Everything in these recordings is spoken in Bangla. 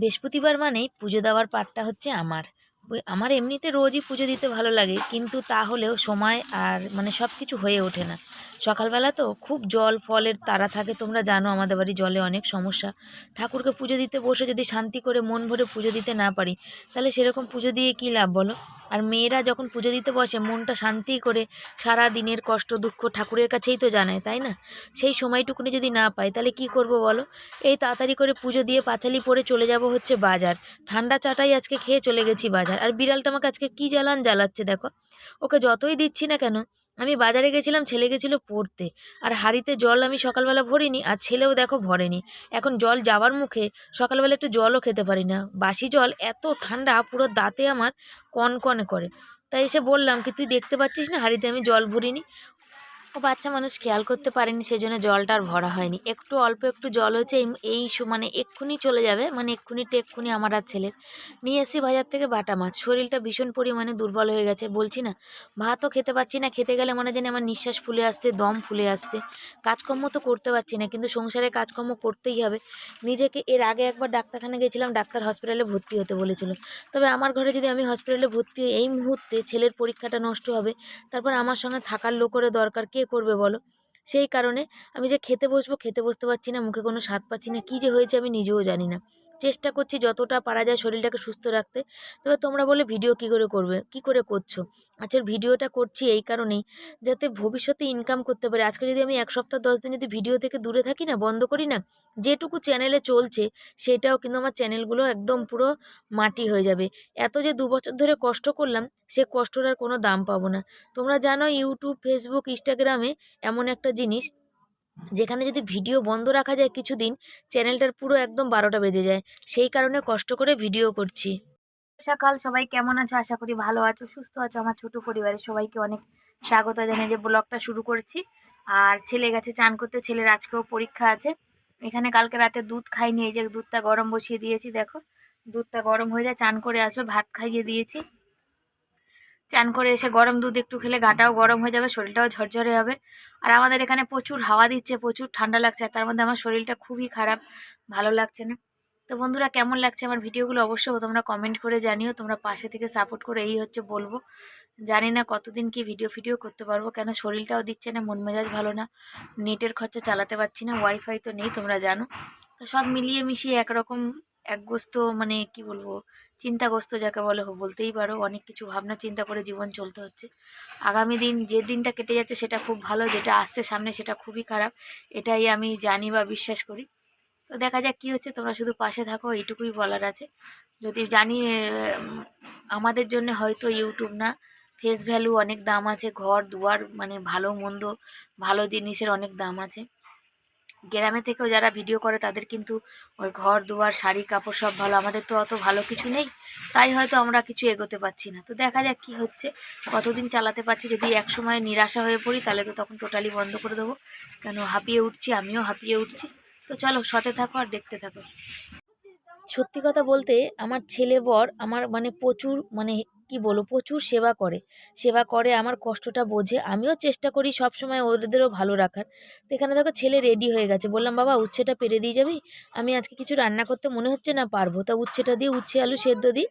বৃহস্পতিবার মানেই পুজো দেওয়ার পাঠটা হচ্ছে আমার। আমার এমনিতে রোজই পুজো দিতে ভালো লাগে, কিন্তু তাহলেও সময় আর মানে সব কিছু হয়ে ওঠে না। সকালবেলা তো খুব জল, ফলের তারা থাকে, তোমরা জানো আমাদের বাড়ি জলে অনেক সমস্যা। ঠাকুরকে পুজো দিতে বসে যদি শান্তি করে মন ভরে পুজো দিতে না পারি, তাহলে সেরকম পুজো দিয়ে কী লাভ বলো? আর মেয়েরা যখন পুজো দিতে বসে, মনটা শান্তি করে সারা দিনের কষ্ট, দুঃখ ঠাকুরের কাছেই তো জানায়, তাই না? সেই সময়টুকুনি যদি না পাই, তাহলে কি করব বলো? এই তাড়াতাড়ি করে পুজো দিয়ে পাঁচালি পরে চলে যাব হচ্ছে বাজার। ঠান্ডা চাটাই আজকে খেয়ে চলে গেছি বাজার। আর বিড়ালটা আমাকে আজকে কী জ্বালান জ্বালাচ্ছে দেখো? ওকে যতই দিচ্ছি না কেন আমি বাজারে গেছিলাম, ছেলে গেছিল পড়তে। আর হাড়িতে জল আমি সকালবেলা ভরিনি, আর ছেলেও দেখো ভরেনি। এখন জল যাওয়ার মুখে সকালবেলা একটু জলও খেতে পারি না। বাসি জল এত ঠান্ডা, পুরো দাঁতে আমার কনকনে করে। তাই এসে বললাম কি, তুই দেখতে পাচ্ছিস না হাড়িতে আমি জল ভরিনি? ও বাচ্চা মানুষ খেয়াল করতে পারেনি সেই জন্য জলটা আর ভরা হয়নি। একটু অল্প একটু জল হয়েছে, এই মানে এক্ষুনি চলে যাবে মানে এক্ষুনি টেক্ষুনি আমার আর ছেলের। নিয়ে এসেছি বাজার থেকে বাটা মাছ। শরীরটা ভীষণ পরিমাণে দুর্বল হয়ে গেছে, বলছি না ভাতও খেতে পাচ্ছি না, খেতে গেলে মনে জানি আমার নিঃশ্বাস ফুলে আসছে, দম ফুলে আসছে। কাজকর্ম তো করতে পারছি না, কিন্তু সংসারে কাজকর্ম করতেই হবে। নিজেকে এর আগে একবার ডাক্তারখানা গেছিলাম, ডাক্তার হসপিটালে ভর্তি হতে বলেছিল। তবে আমার ঘরে যদি আমি হসপিটালে ভর্তি এই মুহূর্তে ছেলের পরীক্ষাটা নষ্ট হবে, তারপর আমার সঙ্গে থাকার লোকেরও দরকার, কে করবে বলো? সেই কারণে আমি যে খেতে বসবো, খেতে বসতে পারছি না, মুখে কোনো স্বাদ পাচ্ছি না, কী যে হয়েছে আমি নিজেও জানি না। চেষ্টা করছি যতটা পারা যায় শরীরটাকে সুস্থ রাখতে। তবে তোমরা বলে ভিডিও কী করে করবে, কী করে করছ? আচ্ছা ভিডিওটা করছি এই কারণেই যাতে ভবিষ্যতে ইনকাম করতে পারে। আজকে যদি আমি এক সপ্তাহ, দশ দিন যদি ভিডিও থেকে দূরে থাকি না, বন্ধ করি না, যেটুকু চ্যানেলে চলছে, সেটাও কিন্তু আমার চ্যানেলগুলো একদম পুরো মাটি হয়ে যাবে। এত যে দু বছর ধরে কষ্ট করলাম, সে কষ্টটার কোনো দাম পাবো না। তোমরা জানো, ইউটিউব ফেসবুক ইনস্টাগ্রামে এমন একটা জিনিস, যেখানে যদি ভিডিও বন্ধ রাখা যায় কিছুদিন, চ্যানেলটার পুরো একদম বারোটা বেজে যায়। সেই কারণে কষ্ট করে ভিডিও করছি। সকাল, সবাই কেমন আছো? আশা করি ভালো আছো, সুস্থ আছো। আমার ছোট পরিবারের সবাইকে অনেক স্বাগত জানিয়ে যে ব্লগটা শুরু করেছি। আর ছেলে গেছে চান করতে, ছেলের আজকেও পরীক্ষা আছে। এখানে কালকে রাতে দুধ খাইনি, এই যে দুধটা গরম বসিয়ে দিয়েছি, দেখো। দুধটা গরম হয়ে যায়, চান করে আসবে, ভাত খাইয়ে দিয়েছি। চান করে এসে গরম দুধ একটু খেলে গাটাও গরম হয়ে যাবে, শরীরটাও ঝরঝরে হবে। আর আমাদের এখানে প্রচুর হাওয়া দিচ্ছে, প্রচুর ঠান্ডা লাগছে, আর তার মধ্যে আমার শরীরটা খুবই খারাপ, ভালো লাগছে না। তো বন্ধুরা, কেমন লাগছে আমার ভিডিওগুলো অবশ্যই তোমরা কমেন্ট করে জানিও, তোমরা পাশে থেকে সাপোর্ট করে এই হচ্ছে বলব। জানি না কতদিন কি ভিডিও ফিডিও করতে পারব কেন শরীরটাও দিচ্ছে না, মন মেজাজ ভালো না, নেটের খরচা চালাতে পারছি না ওয়াইফাই তো নেই, তোমরা জানো। তো সব মিলিয়ে মিশিয়ে একরকম একগ্রস্ত মানে কি বলব চিন্তাগ্রস্ত যাকে বলে বলতেই পারো, অনেক কিছু ভাবনা চিন্তা করে জীবন চলতে হচ্ছে। আগামী দিন যে দিনটা কেটে যাচ্ছে সেটা খুব ভালো, যেটা আসছে সামনে সেটা খুবই খারাপ, এটাই আমি জানি বা বিশ্বাস করি। তো দেখা যাক কী হচ্ছে, তোমরা শুধু পাশে থাকো, এইটুকুই বলার আছে। যদি জানি আমাদের জন্য হয়তো ইউটিউব না ফেস ভ্যালু অনেক দাম আছে, ঘর দুয়ার মানে ভালো, মন্দ, ভালো জিনিসের অনেক দাম আছে। গ্রামে থেকেও যারা ভিডিও করে তাদের কিন্তু ওই ঘর, দুয়ার, শাড়ি, কাপড় সব ভালো। আমাদের তো অত ভালো কিছু নেই, তাই হয়তো আমরা কিছু এগোতে পারছি না। তো দেখা যাক কী হচ্ছে। কতদিন চালাতে পারছি যদি এক সময় নিরাশা হয়ে পড়ি, তাহলে তো তখন টোটালি বন্ধ করে দেবো। কেন হাঁপিয়ে উঠছি, আমিও হাঁপিয়ে উঠছি। তো চলো সতে থাকো আর দেখতে থাকো। সত্যি কথা বলতে, আমার ছেলে বর আমার মানে প্রচুর মানে কি বলব? প্রচুর সেবা করে। সেবা করে, আমার কষ্টটা বোঝে। আমিও চেষ্টা করি সব সময় ওদেরও ভালো রাখার। তো এখানে দেখো ছেলে রেডি হয়ে গেছে। বললাম, বাবা, উচ্ছেটা পেরে দিয়ে যাবি? আমি আজকে কিছু রান্না করতে মনে হচ্ছে না পারব। তা উচ্ছেটা দিয়ে, উচ্ছে, আলু সেদ্ধ দিই।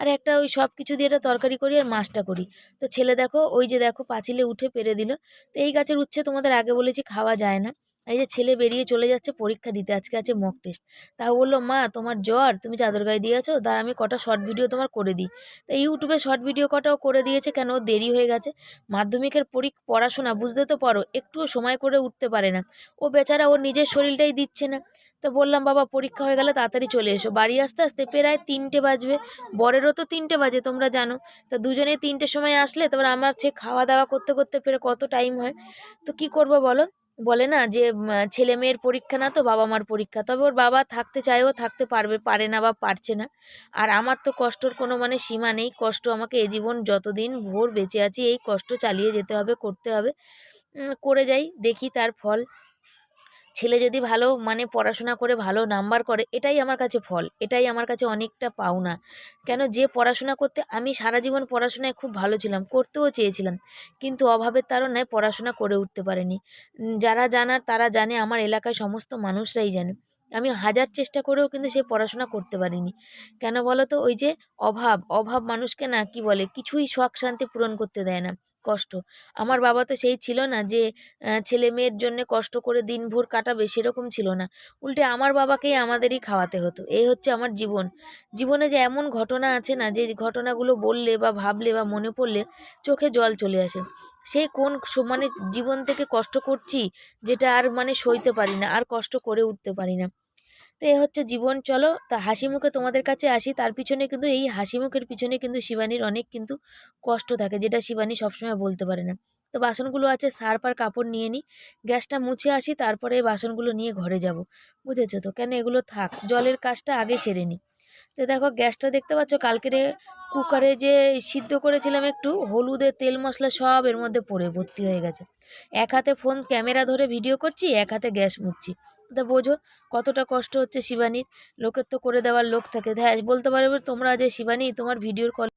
আর একটা ওই সব কিছু দিয়ে একটা তরকারি করি আর মাছটা করি। তো ছেলে দেখো, ওই যে দেখো, পাঁচিলে উঠে পেরে দিল। তো এই গাছের উচ্ছে তোমাদের আগে বলেছি, খাওয়া যায় না। এই যে ছেলে বেরিয়ে চলে যাচ্ছে, পরীক্ষা দিতে। আজকে আছে মক টেস্ট তাও বলল, মা, তোমার জ্বর? তুমি চাদর গায়ে দিয়ে আছো তার আমি কটা শর্ট ভিডিও তোমার করে দিই। তা ইউটিউবে শর্ট ভিডিও কটাও করে দিয়েছে, কেন দেরি হয়ে গেছে? মাধ্যমিকের পরী পড়াশোনা, বুঝতে তো পারো, একটুও সময় করে উঠতে পারে না। ও বেচারা ওর নিজের শরীরটাই দিচ্ছে না। তো বললাম, বাবা, পরীক্ষা হয়ে গেলে তাড়াতাড়ি চলে এসো। বাড়ি আসতে আসতে প্রায় তিনটে বাজবে। বরেরও তো তিনটে বাজে, তোমরা জানো। তা দুজনেই তিনটের সময় আসলে, তারপর আমার সে খাওয়া দাওয়া করতে করতে ফের কত টাইম হয়? তো কি করব বলো? বলে না যে ছেলে মেয়ের পরীক্ষা না তো বাবা মার পরীক্ষা। তবে ওর বাবা থাকতে চায়ও থাকতে পারবে, পারে না বা পারছে না। আর আমার তো কষ্টর কোনো মানে সীমা নেই। কষ্ট আমাকে এ জীবন যতদিন ভোর বেঁচে আছি, এই কষ্ট চালিয়ে যেতে হবে, করতে হবে। করে যাই, দেখি তার ফল। ছেলে যদি ভালো মানে পড়াশোনা করে ভালো নাম্বার করে, এটাই আমার কাছে ফল, এটাই আমার কাছে অনেকটা পাওনা। কেন যে পড়াশোনা করতে আমি সারা জীবন পড়াশোনায় খুব ভালো ছিলাম, করতেও চেয়েছিলাম, কিন্তু অভাবের তাড়নায় পড়াশোনা করে উঠতে পারিনি। যারা জানার তারা জানে, আমার এলাকায় সমস্ত মানুষরাই জানে। আমি হাজার চেষ্টা করেও কিন্তু সে পড়াশোনা করতে পারিনি। কেন বলো তো ওই যে অভাব অভাব মানুষকে না কি বলে? কিছুই শখ শান্তি পূরণ করতে দেয় না। কষ্ট। আমার বাবা তো সেই ছিল না যে ছেলে মেয়ের জন্য কষ্ট করে দিনভর কাটাবে সেরকম ছিল না। উল্টে আমার বাবাকেই আমাদেরই খাওয়াতে হতো। এই হচ্ছে আমার জীবন। জীবনে যে এমন ঘটনা আছে না, যে ঘটনাগুলো বললে বা ভাবলে বা মনে পড়লে চোখে জল চলে আসে। সেই কোন মানে জীবন থেকে কষ্ট করছি, যেটা আর মানে সইতে পারি না, আর কষ্ট করে উঠতে পারি না। তো এ হচ্ছে জীবন, চলো। তা হাসি মুখে তোমাদের কাছে আসি। তার পিছনে কিন্তু, এই হাসি মুখের পিছনে কিন্তু শিবানীর অনেক কিন্তু কষ্ট থাকে, যেটা শিবানী সবসময় বলতে পারে না। তো বাসনগুলো আছে, সার্ফ আর কাপড় নিয়ে নিই গ্যাসটা মুছে আসি, তারপরে এই বাসনগুলো নিয়ে ঘরে যাব। বুঝেছ তো? কেন এগুলো থাক, জলের কাজটা আগে সেরে নিই তো দেখো গ্যাসটা দেখতে পাচ্ছ? কালকেরে কুকারে যে সিদ্ধ করেছিলাম একটু, হলুদে তেল মশলা সব এর মধ্যে পড়ে, ভর্তি হয়ে গেছে। এক হাতে ফোন, ক্যামেরা ধরে ভিডিও করছি, এক হাতে গ্যাস মুচ্ছি তা বোঝো কতটা কষ্ট হচ্ছে শিবানীর? লোকের তো করে দেওয়ার লোক থাকে। হ্যাঁ বলতে পারবে তোমরা যে শিবানী, তোমার ভিডিওর কল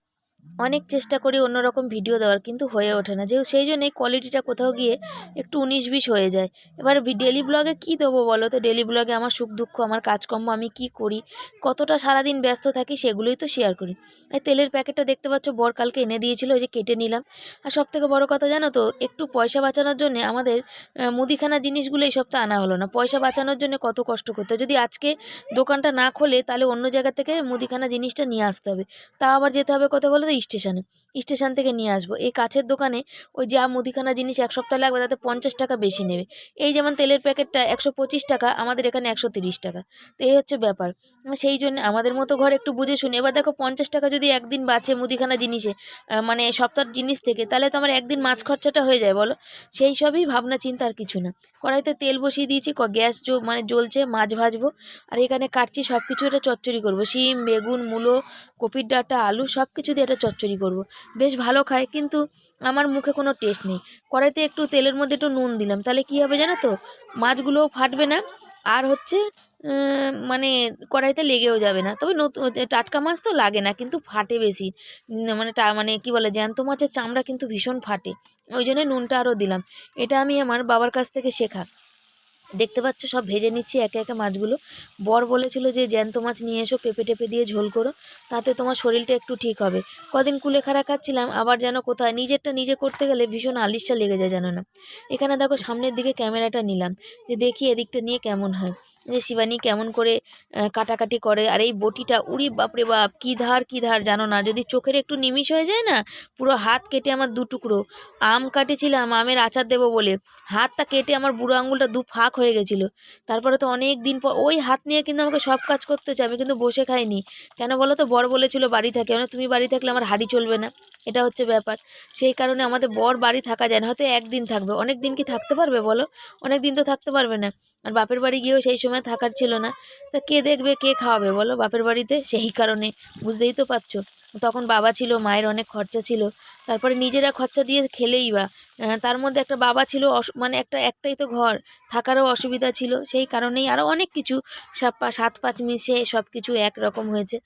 অনেক চেষ্টা করি অন্যরকম ভিডিও দেওয়ার, কিন্তু হয়ে ওঠে না। যেহেতু সেই জন্যই কোয়ালিটিটা কোথাও গিয়ে একটু উনিশ বিশ হয়ে যায়। এবার ডেলি ব্লগে কি দেবো বলো তো? ডেলি ব্লগে আমার সুখ দুঃখ, আমার কাজকর্ম, আমি কি করি? কতটা সারাদিন ব্যস্ত থাকি সেগুলোই তো শেয়ার করি। এই তেলের প্যাকেটটা দেখতে পাচ্ছ, বর কালকে এনে দিয়েছিল ওই যে কেটে নিলাম। আর সব থেকে বড়ো কথা জানো তো, একটু পয়সা বাঁচানোর জন্য আমাদের মুদিখানা জিনিসগুলো এই সপ্তাহ আনা হলো না। পয়সা বাঁচানোর জন্য কত কষ্ট করতে যদি আজকে দোকানটা না খোলে, তাহলে অন্য জায়গা থেকে মুদিখানা জিনিসটা নিয়ে আসতে হবে। তা আবার যেতে হবে কথা বলো তো স্টেশনে। স্টেশন থেকে নিয়ে আসব। এই কাছের দোকানে ওই যা মুদিখানা জিনিস এক সপ্তাহ লাগবে, তাতে পঞ্চাশ টাকা বেশি নেবে। এই যেমন তেলের প্যাকেটটা একশো পঁচিশ টাকা, আমাদের এখানে একশো তিরিশ টাকা। তো এই হচ্ছে ব্যাপার। সেই জন্য আমাদের মতো ঘর একটু বুঝে শুনে, এবার দেখো পঞ্চাশ টাকা যদি একদিন বাঁচে মুদিখানা জিনিসে মানে সপ্তাহের জিনিস থেকে, তাহলে তো আমার একদিন মাছ খরচাটা হয়ে যায়, বলো? সেই সবই ভাবনা চিন্তা আর কিছু না। কড়াইতে তেল বসিয়ে দিয়েছি গ্যাস মানে জ্বলছে, মাছ ভাজবো। আর এখানে কাটছি সব কিছু এটা চচ্চড়ি করব। শিম, বেগুন, মূলো, কপির ডাঁটা, আলু সব কিছু দিয়ে এটা চচ্চড়ি করব। বেশ ভালো খায়, কিন্তু আমার মুখে কোনো টেস্ট নেই। কড়াইতে একটু তেলের মধ্যে একটু নুন দিলাম, তাহলে কী হবে জানো তো? মাছগুলোও ফাটবে না, আর হচ্ছে মানে কড়াইতে লেগেও যাবে না। তবে নতুন টাটকা মাছ তো লাগে না, কিন্তু ফাটে বেশি। মানে মানে কি বলে, জ্যান্ত মাছের চামড়া কিন্তু ভীষণ ফাটে। ওই জন্য নুনটা আরও দিলাম। এটা আমি আমার বাবার কাছ থেকে শেখা। দেখতে পাচ্ছ, সব ভেজে নিচ্ছি, একে একে মাছগুলো। বর বলেছিল যে, জ্যান্ত মাছ নিয়ে এসো, পেঁপে টেপে দিয়ে ঝোল করো, তাতে তোমার শরীরটা একটু ঠিক হবে। কদিন কুলে খারা খাচ্ছিলাম, আবার যেন কোথায় নিজেরটা নিজে করতে গেলে ভীষণ আলিশটা লেগে যায় জানো না। এখানে দেখো, সামনের দিকে ক্যামেরাটা নিলাম, যে দেখি এদিকটা নিয়ে কেমন হয়। যে শিবানী কেমন করে কাটাকাটি করে, আর এই বটিটা, উড়ি বাপরে বাপ, কী ধার কী ধার জানো না? যদি চোখের একটু নিমিষ হয়ে যায় না, পুরো হাত কেটে আমার দু টুকরো। আম কাটেছিলাম, আমের আচার দেবো বলে। হাতটা কেটে আমার বুড়ো আঙুলটা দু ফাঁক হয়ে গেছিল। তারপরে তো অনেক দিন পর, ওই হাত নিয়ে কিন্তু আমাকে সব কাজ করতে হচ্ছে আমি কিন্তু বসে খাইনি। কেন বলো তো? বর বলেছিল বাড়ি থাকে। মানে তুমি বাড়ি থাকলে আমার হাড়ি চলবে না? এটা হচ্ছে ব্যাপার। সেই কারণে আমাদের বর বাড়ি থাকা যায় না, হয়তো একদিন থাকবে। অনেক দিন কি থাকতে পারবে বলো? অনেক দিন তো থাকতে পারবে না। আর বাপের বাড়ি গিয়েও সেই সময় থাকার ছিল না। তা কে দেখবে, কে খাওয়াবে বলো? বাপের বাড়িতে সেই কারণে, বুঝতেই তো পারছ। তখন বাবা ছিল, মায়ের অনেক খরচা ছিল। তারপরে নিজেরা খরচা দিয়ে খেলেই বা তার মধ্যে একটা বাবা ছিল মানে একটা, একটাই তো ঘর, থাকারও অসুবিধা ছিল। সেই কারণেই আরও অনেক কিছু সাত পা- সাত, পাঁচ মিশে সব কিছু একরকম হয়েছে।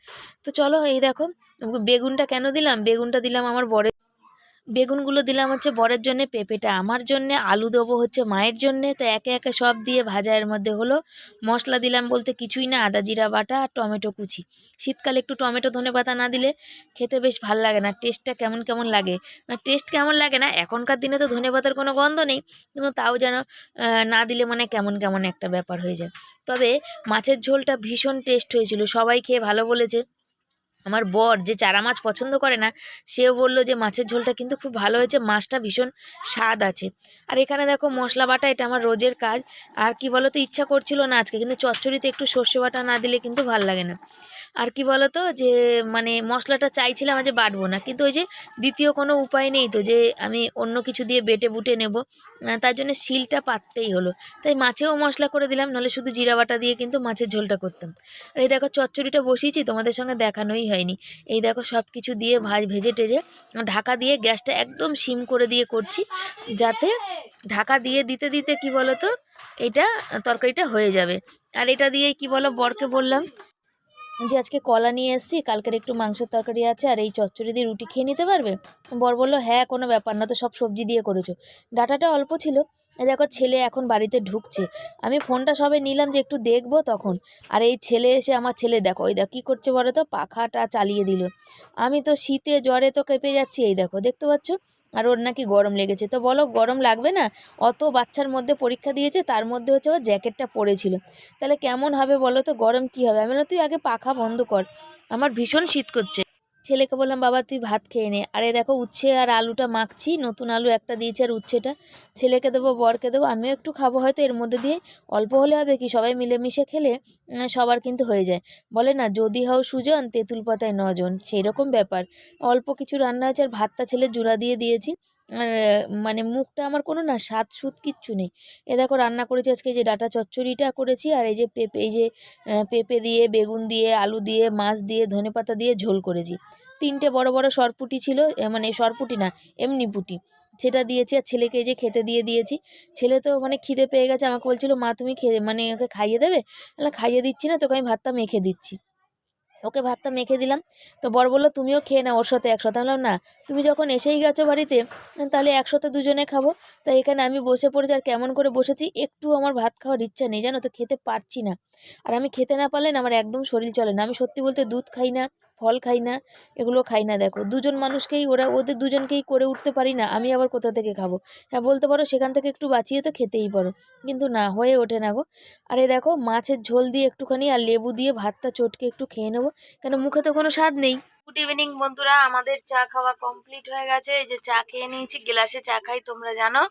তো চলো এই দেখো, বেগুনটা কেন দিলাম? বেগুনটা দিলাম আমার বরের বেগুনগুলো দিলাম হচ্ছে বরের জন্যে, পেঁপেটা আমার জন্যে, আলু দেবো হচ্ছে মায়ের জন্যে। তো একে একে সব দিয়ে ভাজা এর মধ্যে হলো মশলা দিলাম বলতে কিছুই না, আদা, জিরা, বাটা আর টমেটো কুচি। শীতকালে একটু টমেটো ধনে পাতা না দিলে খেতে বেশ ভালো লাগে না, টেস্টটা কেমন কেমন লাগে? মানে টেস্ট কেমন লাগে না, এখনকার দিনে তো ধনে পাতার কোনো গন্ধ নেই, কিন্তু তাও যেন না দিলে মানে কেমন কেমন একটা ব্যাপার হয়ে যায়। তবে মাছের ঝোলটা ভীষণ টেস্ট হয়েছিল, সবাই খেয়ে ভালো বলেছে। আমার বর যে চারা মাছ পছন্দ করে না, সেও বলল যে মাছের ঝোলটা কিন্তু খুব ভালো হয়েছে, মাছটা ভীষণ স্বাদ আছে। আর এখানে দেখো মশলা বাটা, এটা আমার রোজের কাজ। আর কি বলো তো ইচ্ছা করছিল না আজকে, কিন্তু চচ্চড়িতে একটু সর্ষে বাটা না দিলে কিন্তু ভালো লাগে না। আর কি বলো তো যে মানে মশলাটা চাইছিলাম যে বাটবো না। কিন্তু ওই যে দ্বিতীয় কোনো উপায় নেই তো যে, আমি অন্য কিছু দিয়ে বেটে বুটে নেব। তার জন্য শিলটা পাততেই হলো। তাই মাছেও মশলা করে দিলাম, নাহলে শুধু জিরা বাটা দিয়ে কিন্তু মাছের ঝোলটা করতাম। আর এই দেখো চচ্চড়িটা বসিয়েছি, তোমাদের সঙ্গে দেখানোই হয়নি। এই দেখো সব কিছু দিয়ে ভাজ, ভেজে টেজে ঢাকা দিয়ে গ্যাসটা একদম সিম করে দিয়ে করছি, যাতে ঢাকা দিয়ে দিতে দিতে কি বলো তো এটা তরকারিটা হয়ে যাবে। আর এটা দিয়ে কি বলো বরকে বললাম যে আজকে কলা নিয়ে এসেছি, কালকের একটু মাংসের তরকারি আছে আর এই চচ্চড়ি দিয়ে রুটি খেয়ে নিতে পারবে? বর বলল হ্যাঁ কোনো ব্যাপার না, তো সব সবজি দিয়ে করেছ। ডাটাটা অল্প ছিল। দেখো, ছেলে এখন বাড়িতে ঢুকছে। আমি ফোনটা সবে নিলাম যে একটু দেখব তখন। আর এই ছেলে এসে আমার ছেলে, দেখো ওই দেখো, কী করছে বলো তো? পাখাটা চালিয়ে দিল। আমি তো শীতে জ্বরে তো কেঁপে যাচ্ছি, এই দেখো, দেখতে পাচ্ছ? আর ওর নাকি গরম লেগেছে। তো বলো, গরম লাগবে না? অত বাচ্চার মধ্যে পরীক্ষা দিয়েছে, তার মধ্যে হচ্ছে ওর জ্যাকেটটা পরেছিল তাহলে কেমন হবে বলো তো? গরম কি হবে? আমি বললাম, তুই আগে পাখা বন্ধ কর। আমার ভীষণ শীত করছে। ছেলেকে বললাম, বাবা, তুই ভাত খেয়ে নে। আরে, দেখো, উচ্ছে আর আলুটা মাখছি, নতুন আলু একটা দিয়েছি আর উচ্ছেটা। ছেলেকে দেবো, বরকে দেবো, আমিও একটু খাব, হয়তো এর মধ্যে দিয়ে অল্প হলে হবে কি, সবাই মিলেমিশে খেলে সবার কিন্তু হয়ে যায়। বলে, না, যদি হও সুজন, তেঁতুল পাতায় নজন। সেই রকম ব্যাপার। অল্প কিছু রান্না আছে আর ভাতটা ছেলে জুড়া দিয়ে দিয়েছি। মানে মুখটা আমার কোনো না স্বাদ সুদ কিচ্ছু নেই। এ দেখো রান্না করেছি আজকে যে ডাটা চচ্চড়িটা করেছি আর এই যে পেঁপে, এই যে পেঁপে দিয়ে, বেগুন দিয়ে, আলু দিয়ে, মাছ দিয়ে ধনেপাতা দিয়ে ঝোল করেছি। তিনটে বড় বড় সরপুটি ছিল মানে সরপুটি না, এমনি পুটি। সেটা দিয়েছি আর ছেলেকে যে খেতে দিয়ে দিয়েছি। ছেলে তো মানে খিদে পেয়ে গেছে, আমাকে বলছিল, মা তুমি খেয়ে মানে ওকে খাইয়ে দেবে? খাইয়ে দিচ্ছি না, তোকে আমি ভাতটা মেখে দিচ্ছি। ওকে ভাতটা মেখে দিলাম। তো বর বলল, তুমিও খেয়ে নাও, ওর সাথে একসাথে। আমি বললাম, না, তুমি যখন এসেই গেছো বাড়িতে, তাহলে একসাথে দুজনে খাব। তাই এখানে আমি বসে পড়েছি আর কেমন করে বসেছি, একটু আমার ভাত খাওয়ার ইচ্ছা নেই, জানো তো, খেতে পারছি না। আর আমি খেতে না পারলে না, আমার একদম শরীর চলে না। আমি সত্যি বলতে দুধ খাই না ফল খাই না, এগুলো খাই না, দেখো। দুজন মানুষকেই ওরা, ওদের দুজনকেই করে উঠতে পারি না, আমি আবার কোথা থেকে খাব? হ্যাঁ বলতে পারো সেখান থেকে একটু বাঁচিয়ে তো খেতেই পারো, কিন্তু না, হয়ে ওঠে না গো। আর দেখো, মাছের ঝোল দিয়ে একটুখানি আর লেবু দিয়ে ভাতটা চটকে একটু খেয়ে নেব, কেন মুখে তো কোনো স্বাদ নেই। গুড ইভিনিং বন্ধুরা, আমাদের চা খাওয়া কমপ্লিট হয়ে গেছে, এই যে চা খেয়ে নিয়েছি, গ্লাসে চা খাই তোমরা জানো।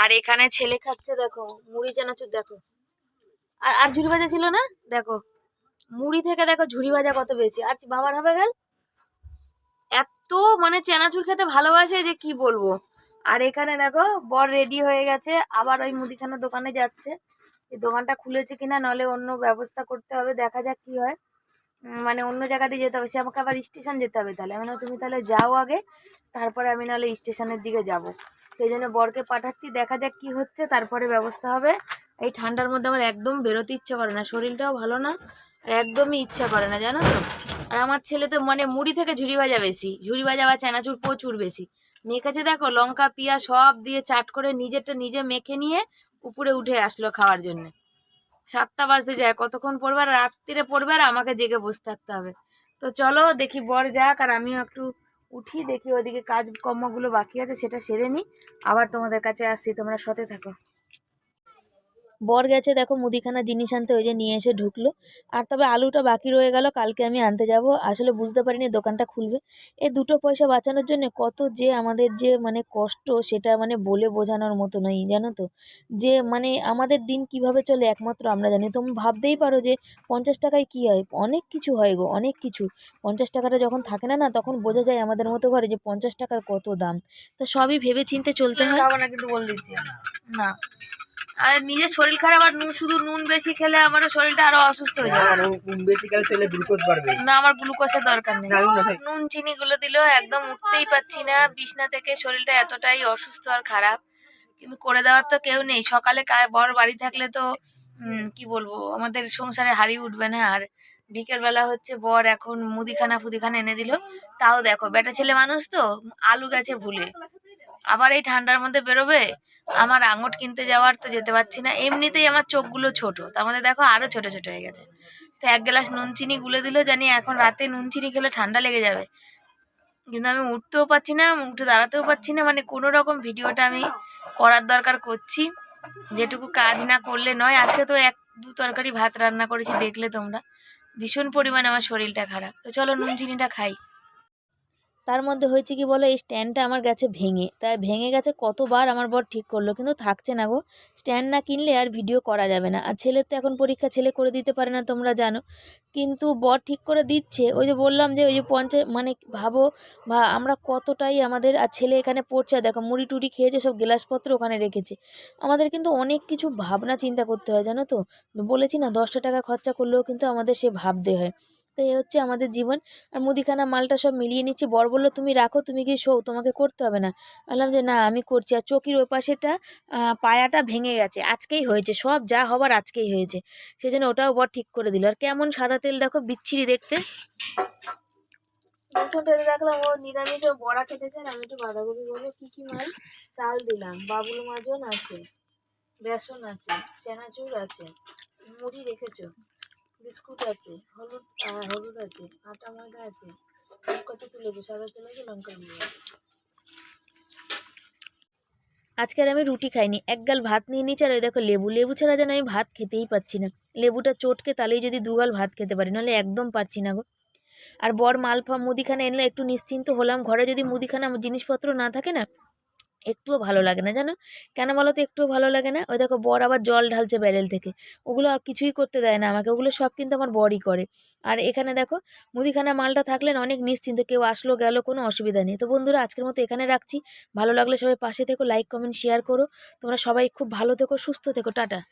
আর এখানে ছেলে খাচ্ছে, দেখো, মুড়ি চানাচুর দেখো। আর আর ঝুড়ি ভাজা ছিল না? দেখো। মুড়ি থেকে দেখো ঝুড়ি ভাজা কত বেশি। আর বাবার হবে গেল এত মানে চেনাচুর খেতে ভালোবাসে যে কি বলব। আর এখানে দেখো বর রেডি হয়ে গেছে আবার ওই মুদিখানার দোকানে যাচ্ছে। এই দোকানটা খুলেছে কিনা নলে অন্য ব্যবস্থা করতে হবে দেখা যাক কি হয়। মানে অন্য জায়গাতে যেতে হবে সে আমাকে আবার স্টেশন যেতে হবে তাহলে। বললাম, তুমি তাহলে যাও আগে তারপরে আমি নাহলে স্টেশনের দিকে যাব। সেই জন্য বরকে পাঠাচ্ছি দেখা যাক কি হচ্ছে তারপরে ব্যবস্থা হবে। এই ঠান্ডার মধ্যে আমার একদম বেরোতে ইচ্ছে করে না শরীরটাও ভালো না। আর একদমই ইচ্ছা করে না, জানো তো? আর আমার ছেলে তো মানে মুড়ি থেকে ঝুড়ি ভাজা বেশি। ঝুড়ি ভাজা বা চানাচুর প্রচুর বেশি। মেখেছে দেখো, লঙ্কা পিয়া সব দিয়ে চাট করে নিজেরটা নিজে মেখে নিয়ে উপরে উঠে আসলো খাওয়ার জন্য। সাতটা বাজতে যায়, কতক্ষণ পড়বে? আর রাত্রিরে পড়বে আর আমাকে জেগে বসে থাকতে হবে। তো চলো, দেখি বর যাক, আর আমিও একটু উঠি, দেখি ওদিকে কাজ কর্মগুলো বাকি আছে, সেটা সেরে নিই। আবার তোমাদের কাছে আসছি, তোমরা সতে থাকো। বর গেছে দেখো মুদিখানা জিনিস আনতে ওই যে নিয়ে এসে ঢুকলো। আর তবে আলুটা বাকি রয়ে গেল কালকে আমি আনতে যাব। আসলে বুঝতে পারিনি দোকানটা খুলবে। এই দুটো পয়সা বাঁচানোর জন্য কত যে আমাদের যে মানে কষ্ট সেটা মানে বলে বোঝানোর মতো নয় জানো তো? যে মানে আমাদের দিন কীভাবে চলে একমাত্র আমরা জানি। তুমি ভাবতেই পারো যে পঞ্চাশ টাকায় কি হয়? অনেক কিছু হয় গো অনেক কিছু। পঞ্চাশ টাকাটা যখন থাকে না না তখন বোঝা যায় আমাদের মতো ঘরে যে পঞ্চাশ টাকার কত দাম। তা সবই ভেবে চিনতে চলতে হয়। না কিন্তু বল দিচ্ছি। না। আর নিজের শরীর খারাপ আর নুন শুধু নুন বেশি খেলে আমারও শরীরটা আরও অসুস্থ হয়ে যাবে। নুন বেশি খেলে ছেলে গ্লুকোজ বাড়বে। না আমার গ্লুকোজের দরকার নেই। নুন চিনি গুলো দিলেও একদম উঠতেই পাচ্ছি না। বিছনা থেকে শরীরটা এতটাই অসুস্থ আর খারাপ। কিন্তু করে দেওয়ার তো কেউ নেই। সকালে বর বাড়ি থাকলে তো উম, কি বলব? আমাদের সংসারে হাড়ি উঠবে না। আর বিকেল বেলা হচ্ছে বর এখন মুদিখানা ফুদিখানা এনে দিল। তাও দেখো, বেটা ছেলে মানুষ তো, আলু গেছে ভুলে। আবার এই ঠান্ডার মধ্যে বেরোবে? আমার আঙট কিনতে যাওয়ার তো যেতে পারছি না। এমনিতেই আমার চোখগুলো ছোট, তার মধ্যে দেখো আরও ছোট ছোট হয়ে গেছে। তো এক গ্লাস নুন চিনি গুলে দিল, জানি এখন রাতে নুন চিনি খেলে ঠান্ডা লেগে যাবে। কিন্তু আমি উঠতেও পারছি না, উঠে দাঁড়াতেও পারছি না। মানে কোনো রকম ভিডিওটা আমি করার দরকার করছি। যেটুকু কাজ না করলে নয়। আজকে তো এক দু তরকারি ভাত রান্না করেছি, দেখলে তোমরা। ভীষণ পরিমাণ আমার শরীরটা খারাপ। তো চলো নুন চিনিটা খাই। তার মধ্যে হয়েছে কি বলো? এই স্ট্যান্ডটা আমার গেছে ভেঙে। তাই ভেঙে গেছে কতবার আমার বর ঠিক করল, কিন্তু থাকছে না গো। স্ট্যান্ড না কিনলে আর ভিডিও করা যাবে না। আর ছেলের তো এখন পরীক্ষা ছেলে করে দিতে পারে না, তোমরা জানো। কিন্তু বর ঠিক করে দিচ্ছে। ওই যে বললাম যে, ওই যে পঞ্চায়েত মানে ভাবো, বা আমরা কতটাই আমাদের, আর ছেলে এখানে পড়ছে দেখো মুড়ি টুড়ি খেয়েছে, সব গ্লাসপত্র ওখানে রেখেছে। আমাদের কিন্তু অনেক কিছু ভাবনা চিন্তা করতে হয়, জানো তো? বলেছি না, দশটা টাকা খরচা করলেও কিন্তু আমাদের সে ভাবতে হয়। এই হচ্ছে আমাদের জীবন। আর মুদিখানা মালটা সব মিলিয়ে নিচ্ছি। বর বলল, তুমি রাখো, তুমি গিয়ে শো, তোমাকে করতে হবে না। বললাম যে, না, আমি করছি। আর চকির ওই পাশেটা পায়াটা ভেঙে গেছে। আজকেই হয়েছে। সব যা হবার আজকেই হয়েছে। সেই জন্য ওটাও বর ঠিক করে দিল। আর কেমন সাদা তেল দেখো, বিচ্ছিরি দেখতে। বেসন ও নিরামিষ, ও বড়া খেতে চান আমি একটু বাঁধাকপি বলে, কি কি মাল? চাল দিলাম। বাবুল মাজন আছে, বেসন আছে, চানাচুর আছে, মুড়ি রেখেছো। বিস্কুট আছে, হলুদ হলুদ আছে, আটা, ময়দা আছে কত তুলেছো সাদা তুলেছো লঙ্কার গুঁড়ো আছে। আজকে আমি রুটি খাইনি, এক গাল ভাত নিয়ে নিয়েছি, আর ওই দেখো লেবু লেবু ছাড়া যেন আমি ভাত খেতেই পাচ্ছি না। লেবুটা চটকে তাহলেই যদি দুগাল ভাত খেতে পারি, নাহলে একদম পারছি না গো। আর বর মালফা মুদিখানা এনলে একটু নিশ্চিন্ত হলাম, ঘরে যদি মুদিখানা জিনিসপত্র না থাকে না একটুও ভালো লাগে না, জানো? কেন বলো তো একটুও ভালো লাগে না? ওই দেখো বর আবার জল ঢালছে ব্যারেল থেকে। ওগুলো কিছুই করতে দেয় না আমাকে। ওগুলো সব কিন্তু আমার বরই করে। আর এখানে দেখো মুদিখানা মালটা থাকলেন অনেক নিশ্চিন্ত, কেউ আসলো, গেল, কোনো অসুবিধা নেই। তো বন্ধুরা, আজকের মতো এখানে রাখছি। ভালো লাগলে সবাই পাশে থেকো লাইক কমেন্ট শেয়ার করো। তোমরা সবাই খুব ভালো থেকো, সুস্থ থেকো। টাটা।